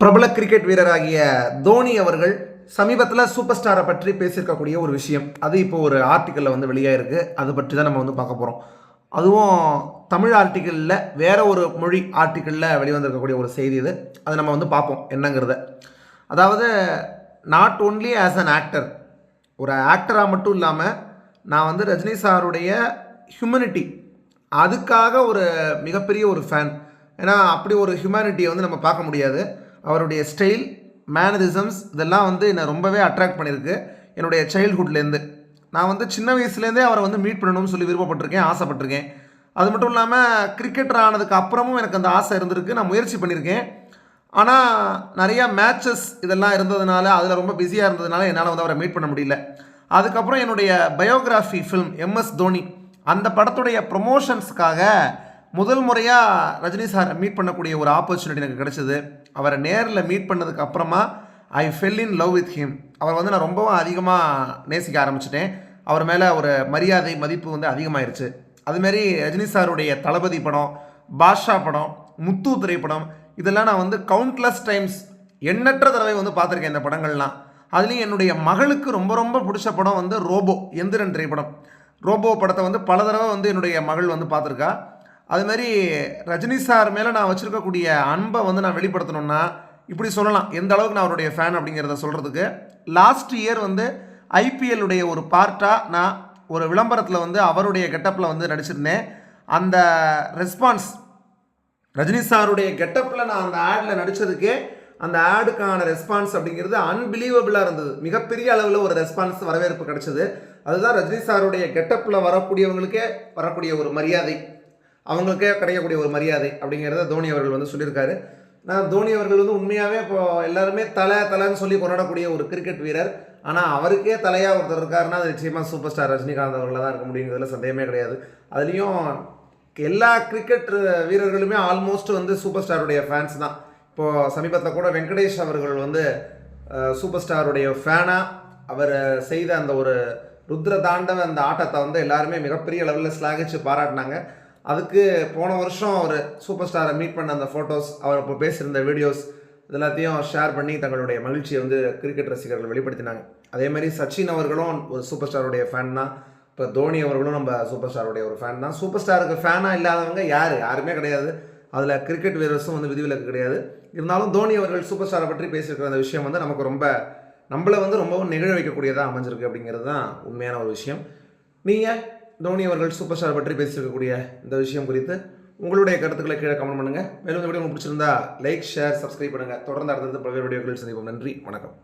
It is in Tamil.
பிரபல கிரிக்கெட் வீரராகிய தோனி அவர்கள் சமீபத்தில் சூப்பர் ஸ்டாரை பற்றி பேசியிருக்கக்கூடிய ஒரு விஷயம். அது இப்போ ஒரு ஆர்டிக்கலில் வந்து வெளியாயிருக்கு. அதை பற்றி தான் நம்ம வந்து பார்க்க போகிறோம் அதுவும் தமிழ் ஆர்டிக்கலில் வேற ஒரு மொழி ஆர்டிக்கலில் வெளிவந்திருக்கக்கூடிய ஒரு செய்தி இது. அதை நம்ம வந்து பார்ப்போம். என்னங்கிறத. அதாவது not only as an actor ஒரு ஆக்டராக மட்டும் இல்லாமல் நான் வந்து ரஜினி சாருடைய ஹியூமனிட்டி அதுக்காக ஒரு மிகப்பெரிய ஒரு ஃபேன் ஏன்னா அப்படி ஒரு ஹியூமனிட்டியை வந்து நம்ம பார்க்க முடியாது. அவருடைய ஸ்டைல் மேனரிசம்ஸ் இதெல்லாம் வந்து என்னை ரொம்பவே அட்ராக்ட் பண்ணியிருக்கு. என்னுடைய சைல்ட்ஹுட்லேருந்து நான் வந்து சின்ன வயசுலேருந்தே அவரை வந்து மீட் பண்ணணும்னு சொல்லி விருப்பப்பட்டிருக்கேன் ஆசைப்பட்டிருக்கேன். அது மட்டும் இல்லாமல் கிரிக்கெட்டர் ஆனதுக்கு அப்புறமும் எனக்கு அந்த ஆசை இருந்திருக்கு. நான் முயற்சி பண்ணியிருக்கேன். ஆனால் நிறையா மேட்சஸ் இதெல்லாம் இருந்ததுனால அதில் ரொம்ப பிஸியாக இருந்ததுனால என்னால் வந்து அவரை மீட் பண்ண முடியல. அதுக்கப்புறம் என்னுடைய பயோகிராஃபி ஃபிலிம் எம்எஸ் தோனி அந்த படத்துடைய ப்ரொமோஷன்ஸ்க்காக முதல் முறையாக ரஜினி சாரை மீட் பண்ணக்கூடிய ஒரு ஆப்பர்ச்சுனிட்டி எனக்கு கிடச்சிது. அவரை நேரில் மீட் பண்ணதுக்கு அப்புறமா I fell in love with him அவர் வந்து நான் ரொம்பவும் அதிகமாக நேசிக்க ஆரம்பிச்சிட்டேன். அவர் மேலே ஒரு மரியாதை மதிப்பு வந்து அதிகமாயிருச்சு. அதுமாரி ரஜினி சாருடைய தளபதி படம் பாஷா படம் முத்து திரைப்படம் இதெல்லாம் நான் வந்து கவுண்ட்லெஸ் டைம்ஸ் எண்ணற்ற தடவை வந்து பார்த்துருக்கேன் இந்த படங்கள்லாம். அதுலேயும் என்னுடைய மகளுக்கு ரொம்ப ரொம்ப பிடிச்ச படம் வந்து ரோபோ எந்திரன் திரைப்படம். ரோபோ படத்தை வந்து பல தடவை வந்து என்னுடைய மகள் வந்து பார்த்துருக்கா. அது மாதிரி ரஜினி சார் மேலே நான் வச்சுருக்கக்கூடிய அன்பை வந்து நான் வெளிப்படுத்தணும்னா இப்படி சொல்லலாம். எந்த அளவுக்கு நான் அவருடைய ஃபேன் அப்படிங்கிறத சொல்கிறதுக்கு லாஸ்ட் இயர் வந்து ஐபிஎல்லுடைய ஒரு பார்ட்டாக நான் ஒரு விளம்பரத்தில் வந்து அவருடைய கெட்டப்பில் வந்து நடிச்சிருந்தேன். அந்த ரெஸ்பான்ஸ் ரஜினி சாருடைய கெட்டப்பில் நான் அந்த ஆடில் நடித்ததுக்கே அந்த ஆடுக்கான ரெஸ்பான்ஸ் அப்படிங்கிறது அன்பிலீவபிளாக இருந்தது. மிகப்பெரிய அளவில் ஒரு ரெஸ்பான்ஸ் வரவேற்பு கிடைச்சது. அதுதான் ரஜினி சாருடைய கெட்டப்பில் வரக்கூடியவங்களுக்கே வரக்கூடிய ஒரு மரியாதை. அவங்களுக்கே கிடைக்கக்கூடிய ஒரு மரியாதை அப்படிங்கிறத தோனி அவர்கள் வந்து சொல்லியிருக்காரு. நான் தோனி அவர்கள் வந்து உண்மையாகவே இப்போ எல்லாருமே தலை தலைன்னு சொல்லி கொண்டாடக்கூடிய ஒரு கிரிக்கெட் வீரர். ஆனால் அவருக்கே தலையாக ஒருத்தர் இருக்காருன்னா அது நிச்சயமாக சூப்பர் ஸ்டார் ரஜினிகாந்த் அவர்களில் தான் இருக்க முடியுங்கிறதுல சந்தேகமே கிடையாது. அதுலேயும் எல்லா கிரிக்கெட் வீரர்களுமே ஆல்மோஸ்ட் வந்து சூப்பர் ஸ்டாருடைய ஃபேன்ஸ் தான். இப்போது சமீபத்தில் கூட வெங்கடேஷ் அவர்கள் வந்து சூப்பர் ஸ்டாருடைய ஃபேனாக அவர் செய்த அந்த ஒரு ருத்ர தாண்டவ அந்த ஆட்டத்தை வந்து எல்லாருமே மிகப்பெரிய அளவில் ஸ்லாகிச்சு பாராட்டினாங்க. அதுக்கு போன வருஷம் அவர் சூப்பர் ஸ்டாரை மீட் பண்ண அந்த ஃபோட்டோஸ் அவர் இப்போ பேசியிருந்த வீடியோஸ் இது எல்லாத்தையும் ஷேர் பண்ணி தங்களுடைய மகிழ்ச்சியை வந்து கிரிக்கெட் ரசிகர்கள் வெளிப்படுத்தினாங்க. அதே மாதிரி சச்சின் அவர்களும் ஒரு சூப்பர் ஸ்டாருடைய ஃபேன் தான். இப்போ தோனி அவர்களும் நம்ம சூப்பர் ஸ்டாருடைய ஒரு ஃபேன் தான். சூப்பர் ஸ்டாருக்கு ஃபேனாக இல்லாதவங்க யார்? யாருமே கிடையாது. அதில் கிரிக்கெட் வீரர்ஸும் வந்து விதிவிலக்கு கிடையாது. இருந்தாலும் தோனி அவர்கள் சூப்பர் ஸ்டாரை பற்றி பேசியிருக்கிற அந்த விஷயம் வந்து நமக்கு ரொம்ப நம்மளை வந்து ரொம்பவும் நிகழ வைக்கக்கூடியதாக அமைஞ்சிருக்கு அப்படிங்கிறது தான் உண்மையான ஒரு விஷயம். நீங்கள் தோனி அவர்கள் சூப்பர் ஸ்டார் பற்றி பேசியிருக்கக்கூடிய இந்த விஷயம் குறித்து உங்களுடைய கருத்துக்களை கீழே கமெண்ட் பண்ணுங்கள் மேலும் இந்த வீடியோ உங்களுக்கு பிடிச்சிருந்தா லைக் ஷேர் சப்ஸ்கிரைப் பண்ணுங்கள் தொடர்ந்து அடுத்தது பல்வேறு வீடியோக்கள் சந்திப்போம். நன்றி. வணக்கம்.